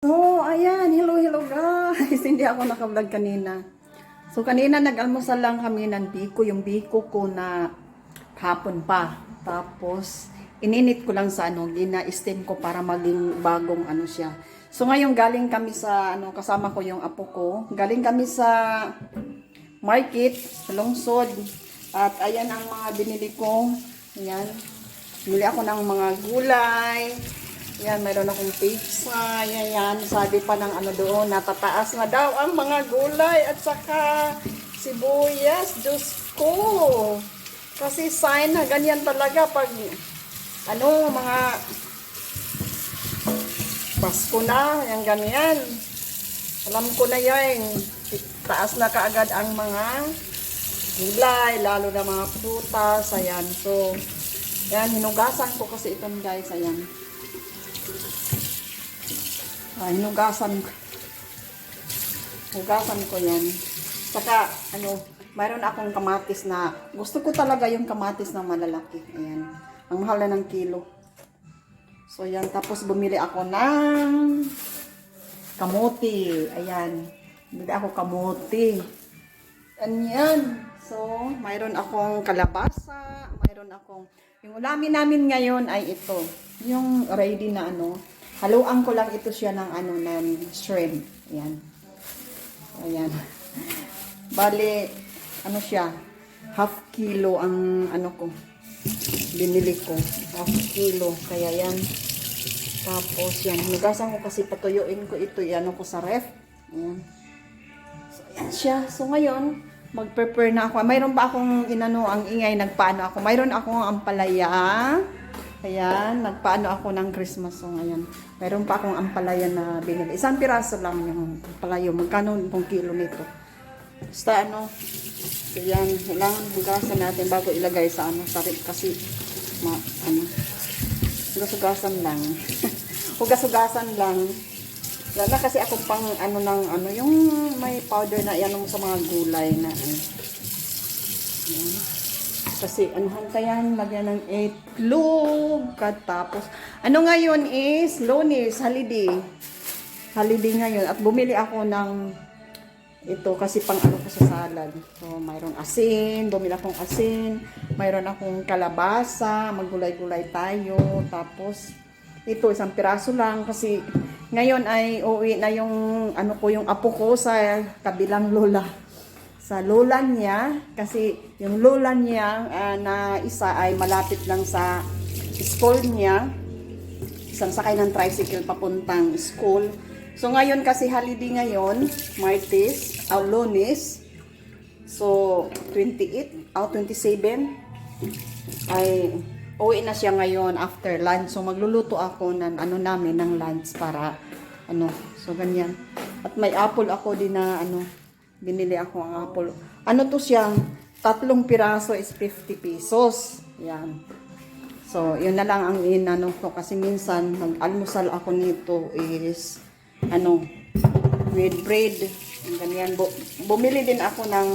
So, ayan. Hello, hello guys. Hindi ako nakablog kanina. So, kanina nag-almusal lang kami ng biko. Yung biko ko na hapon pa. Tapos, ininit ko lang sa ano, gina-steam ko para maging bagong ano siya. So, ngayon galing kami sa, ano, kasama ko yung apo ko. Galing kami sa market, sa lungsod. At ayan ang mga binili ko. Ayan. Bili ako ng mga gulay. Yan, mayroon akong pizza. Yan, yan. Sabi pa ng ano doon, natataas na daw ang mga gulay at saka sibuyas. Diyos ko. Kasi sign na ganyan talaga pag ano, mga Pasko na, yan ganyan. Alam ko na yan. Taas na kaagad ang mga gulay, lalo na mga prutas. Ayan, so, yan, hinugasan ko kasi ito guys, ayan. Ah, hinugasan ko. Hugasan ko yan. Saka, ano, mayroon akong kamatis na, gusto ko talaga yung kamatis na malalaki. Ayan. Ang mahal na ng kilo. So, yan. Tapos, bumili ako ng kamote. Ayan. Bumili ako kamote. Ayan. So, mayroon akong kalabasa. Mayroon akong, yung ulamin namin ngayon ay ito. Yung ready na ano. Haluan ko lang ito siya ng ano, ng shrimp. Ayan. Ayan. Bali, ano siya, half kilo ang ano ko, binili ko. Half kilo. Kaya yan. Tapos yan, hinugasan ko kasi patuyuin ko ito, yan ko sa ref. Ayan. So, ayan siya. So, ngayon, mag-prepare na ako. Mayroon pa akong inano, ang ingay, nagpaano ako. Mayroon akong ampalaya. Ayan, nagpaano ako ng Christmas. So, ngayon, mayroon pa akong ampalaya na binili. Isang piraso lang yung ampalaya. Magkano itong kilo nito? Basta ano, so yan, kailangan hugasan natin bago ilagay sa ano, sa rip kasi, ma, ano, hugas-hugasan lang. Hugas-hugasan lang. Wala kasi akong pang ano ng ano, yung may powder na yan sa mga gulay na ano. Kasi anuhan kaya lagyan ng itlog katapos. Ano ngayon is lunes, holiday. Holiday ngayon at bumili ako ng ito kasi pang ano ko sa salad. So, mayroong asin, bumili akong asin, mayroon akong kalabasa, maggulay-gulay tayo. Tapos, ito isang piraso lang kasi ngayon ay uwi na yung ano ko yung apo ko sa kabilang lola. Sa lola niya kasi yung lola niya ah, na isa ay malapit lang sa school niya. Isang sakay ng tricycle papuntang school. So ngayon kasi holiday ngayon, Martes, o Lunes. So 28 o 27 ay uwi na siya ngayon after lunch. So magluluto ako ng ano namin ng lunch para ano, so ganyan. At may apple ako din na ano, binili ako ang apple. Ano to siya? Tatlong piraso is 50 pesos. Yan. So, yun na lang ang inano ko kasi minsan nag-almusal ako nito is ano, with bread. Ganyan. Bu- bumili din ako ng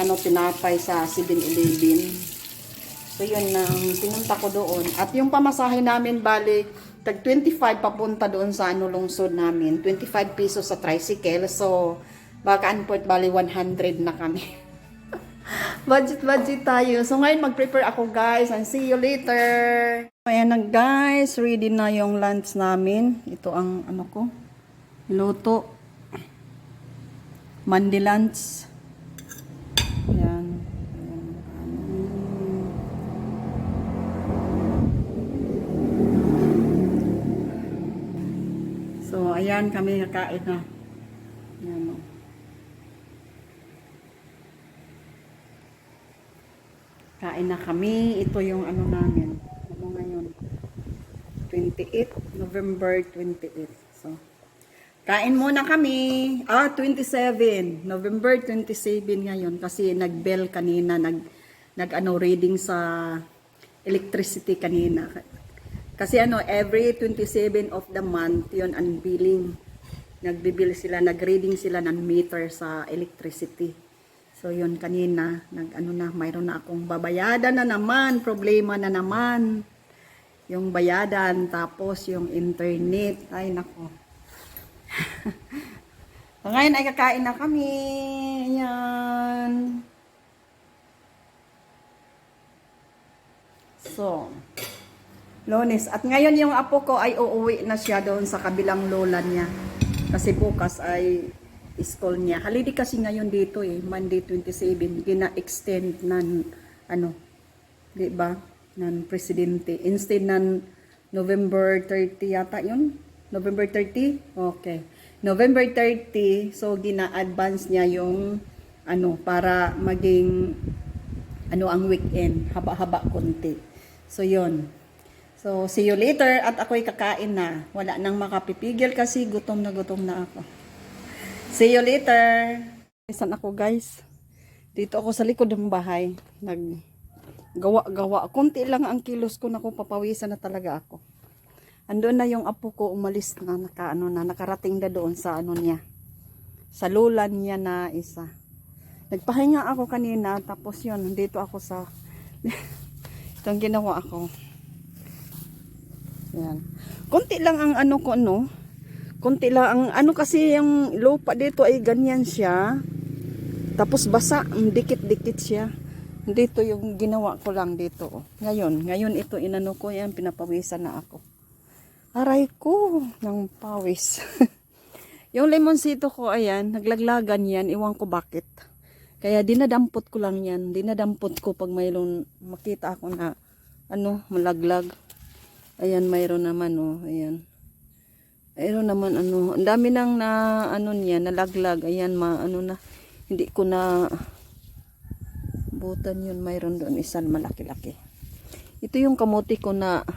ano, tinapay sa 7-Eleven. So, yun ang pinunta ko doon. At yung pamasahe namin, bali, tag 25 papunta doon sa ano, lungsod namin. 25 pesos sa tricycle. So, baka anport, bali 100 na kami. budget, budget tayo. So, ngayon mag-prepare ako, guys. And see you later. Ayan na, guys. Ready na yung lunch namin. Ito ang, ano ko, luto. Mandi lunch. Ayan. So, ayan kami nakain na. Ayan o. Kain na kami. Ito yung ano namin. Ano ngayon? 28. November 28. So, kain muna kami. Ah, 27. November 27 ngayon. Kasi nag-bell kanina. Nag, nag ano, reading sa electricity kanina. Kasi ano, every 27 of the month, yun ang billing. Nagbibil sila, nag-reading sila ng meter sa electricity. So yun kanina, nag ano na, mayroon na akong babayadan na naman, problema na naman. Yung bayadan, tapos yung internet, ay nako. so, ngayon ay kakain na kami. Ayan. So, Lones. At ngayon yung apo ko ay uuwi na siya doon sa kabilang lola niya. Kasi bukas ay school niya. Holiday kasi ngayon dito eh, Monday 27, gina-extend ng ano, 'di ba? ng presidente instead ng November 30 yata 'yun. November 30? Okay. November 30, so gina-advance niya yung ano para maging ano ang weekend, haba-haba konti. So 'yun. So see you later at ako'y kakain na. Wala nang makapipigil kasi gutom na gutom na ako. See you later. Isan ako guys. Dito ako sa likod ng bahay. Nag gawa-gawa. Kunti lang ang kilos ko na ko papawisan na talaga ako. Andun na yung apo ko umalis na naka ano na nakarating na doon sa ano niya. Sa lulan niya na isa. Nagpahinga ako kanina tapos yun dito ako sa itong ginawa ako. Yan. Kunti lang ang ano ko ano. Kunti lang ang ano kasi yung lupa dito ay ganyan siya. Tapos basa, dikit-dikit siya. Dito yung ginawa ko lang dito. oh. Ngayon, ngayon ito inano ko yan, pinapawisan na ako. Aray ko, ng pawis. yung lemonsito ko, ayan, naglaglagan yan, iwan ko bakit. Kaya dinadampot ko lang yan. Dinadampot ko pag mayroon makita ako na ano, malaglag. Ayan, mayroon naman, oh, ayan. Mayroon naman, ano, ang dami nang na, ano niya, nalaglag. Ayan, ma, ano na, hindi ko na, butan yun, mayroon doon isang malaki-laki. Ito yung kamuti ko na,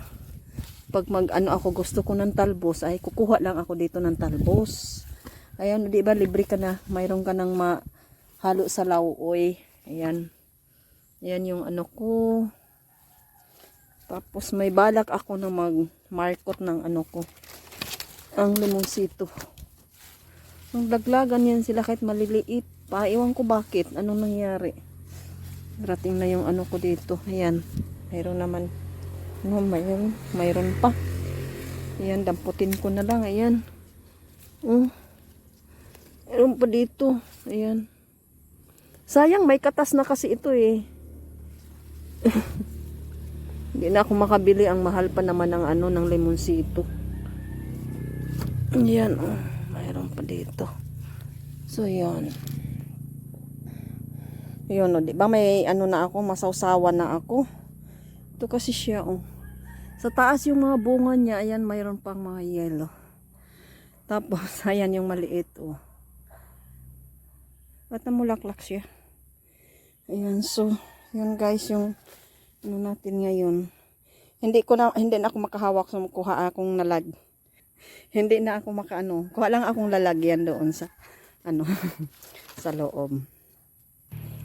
pag mag, ano ako, gusto ko ng talbos, ay kukuha lang ako dito ng talbos. Ayan, di ba, libre ka na, mayroon ka ng ma, halo sa lauoy. Ayan. Ayan yung ano ko. Tapos may balak ako na mag-markot ng ano ko. Ang limonsito. Nung laglagan yan sila kahit maliliit pa. Iwan ko bakit. Anong nangyari. Rating na yung ano ko dito. Ayan. Mayroon naman. Ano, mayroon. Mayroon pa. Ayan, damputin ko na lang. Ayan. Oh. Mayroon pa dito. Ayan. Sayang, may katas na kasi ito eh. Hindi na ako makabili. Ang mahal pa naman ng ano, ng lemonsito. Yan, oh. Mayroon pa dito. So, yan. Yun, oh, di ba may ano na ako, masawsawa na ako. Ito kasi siya, oh. Sa taas yung mga bunga niya, ayan, mayroon pang mga yellow. Tapos, ayan yung maliit, oh. Ba't namulaklak siya? Ayan, so, yun guys, yung ano natin ngayon. Hindi ko na, hindi na ako makahawak sa kuha akong nalag. Hindi na ako makaano. Kuha lang akong lalagyan doon sa, ano, sa loob.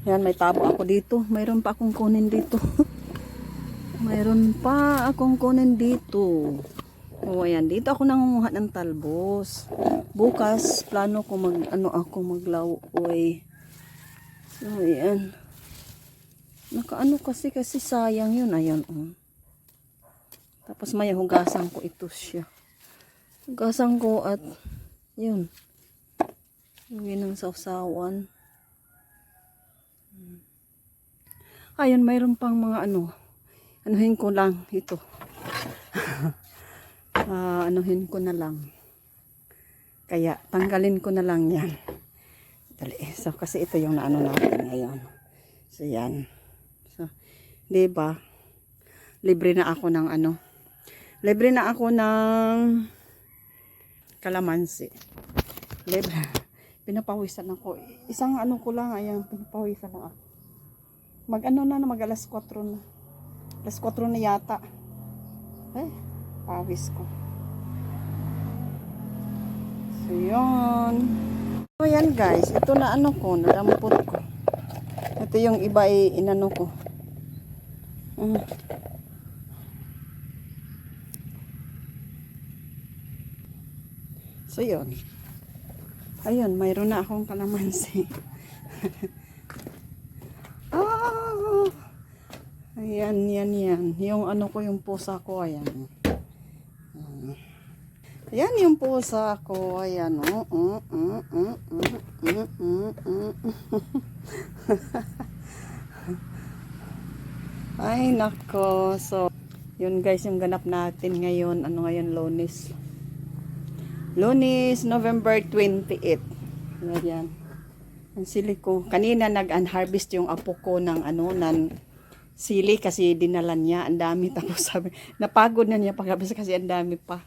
Yan, may tabo ako dito. Mayroon pa akong kunin dito. Mayroon pa akong kunin dito. O, ayan. Dito ako nangunguha ng talbos. Bukas, plano ko mag, ano ako, maglauoy. So, ayan. Nakaano kasi, kasi sayang yun. Ayan, oh. Tapos may hugasan ko ito siya. Hugasan ko at, yun. Yun ang sausawan. Ayun, mayroon pang mga ano. Anuhin ko lang ito. Ah, anuhin ko na lang. Kaya, tanggalin ko na lang yan. Dali. So, kasi ito yung naano natin ngayon. So, yan. So, ba? Libre na ako ng ano. Libre na ako ng kalamansi. Libre. Pinapawisan ako. Isang ano ko lang, ayan, pinapawisan na ako. Mag ano na, mag alas 4 na. Alas 4 na yata. Eh, pawis ko. So, yun. So, yan guys. Ito na ano ko, nadampot ko. Ito yung iba ay inano ko. Mm. So, yun. Ayun, mayroon na akong kalamansi. ah! Ayan, yan, yan. Yung ano ko, yung pusa ko, ayan. Ayan yung pusa ko. Ayan. Oh, mm, mm, mm, mm, mm, mm, mm. Ay, nako. So, yun guys, yung ganap natin ngayon. Ano ngayon, Lunes. Lunes, November 28. Ayan. Ang sili ko. Kanina nag-unharvest yung apo ko ng ano, ng sili kasi dinala niya. Ang dami. Tapos sabi, napagod na niya pagkabas kasi ang dami pa.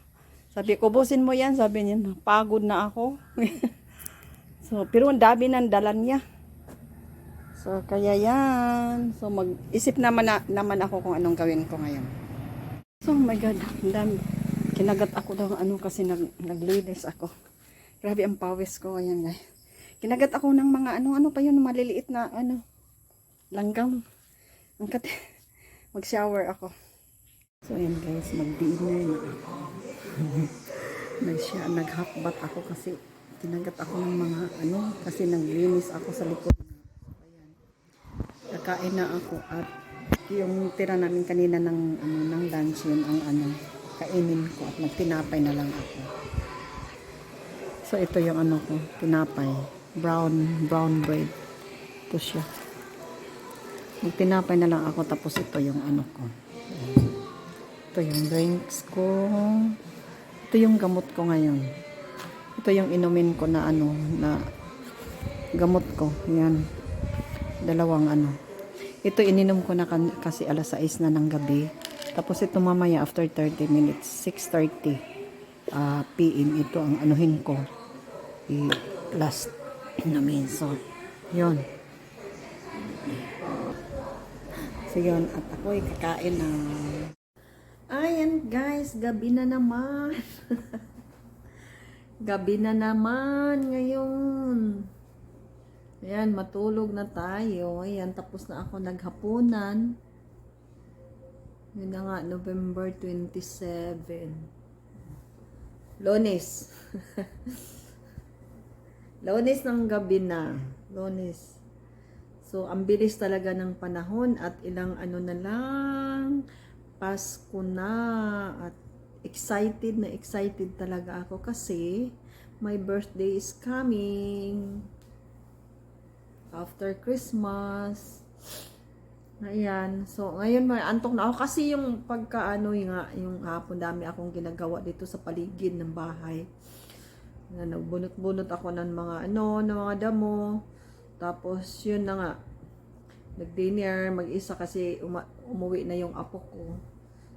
Sabi ko, busin mo yan. Sabi niya, pagod na ako. so, pero ang dami ng dala niya. So, kaya yan. So, mag-isip naman, na, naman ako kung anong gawin ko ngayon. So, oh my God, ang dami. Kinagat ako daw ano kasi nag, naglinis ako. Grabe ang pawis ko. Ayan guys. Kinagat ako ng mga ano, ano pa yun, maliliit na ano, langgam. Ang kat mag-shower ako. So, ayan guys, mag-dinner na ako. Nag siya, naghakbat ako kasi kinagat ako ng mga ano, kasi naglinis ako sa likod. Ayan. Kakain na ako at yung tira namin kanina ng ano ng lunch yun ang ano kainin ko at nagtinapay na lang ako. So ito yung ano ko, tinapay, brown brown bread. Ito siya. Magtinapay na lang ako tapos ito yung ano ko. Ito yung drinks ko. Ito yung gamot ko ngayon. Ito yung inumin ko na ano na gamot ko. Yan. Dalawang ano. Ito ininom ko na kasi alas 6 na ng gabi. Tapos ito mamaya after 30 minutes, 6.30 ah, PM. Ito ang anuhin ko. I-last namin. So, yun. So, yun. At ako'y kakain na. Ayan guys, gabi na naman. gabi na naman ngayon. Ayan, matulog na tayo. Ayan, tapos na ako naghapunan. Yun na nga, November 27. Lones. Lones ng gabi na. Lones. So, ang bilis talaga ng panahon at ilang ano na lang, Pasko na at excited na excited talaga ako kasi my birthday is coming after Christmas. Ayan. So, ngayon may antok na ako kasi yung pagkaano yung, nga, yung hapon dami akong ginagawa dito sa paligid ng bahay. Na nagbunot-bunot ako ng mga ano, ng mga damo. Tapos, yun na nga. Nag-dinner, mag-isa kasi uma- umuwi na yung apo ko.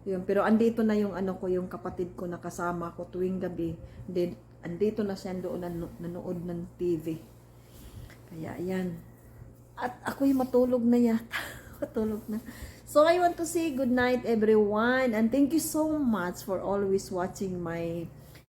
Yun, pero andito na yung ano ko, yung kapatid ko na kasama ko tuwing gabi. Then, andito na siya doon nano- nanood ng TV. Kaya, ayan. At ako'y matulog na yata. matulog na. So, I want to say good night everyone. And thank you so much for always watching my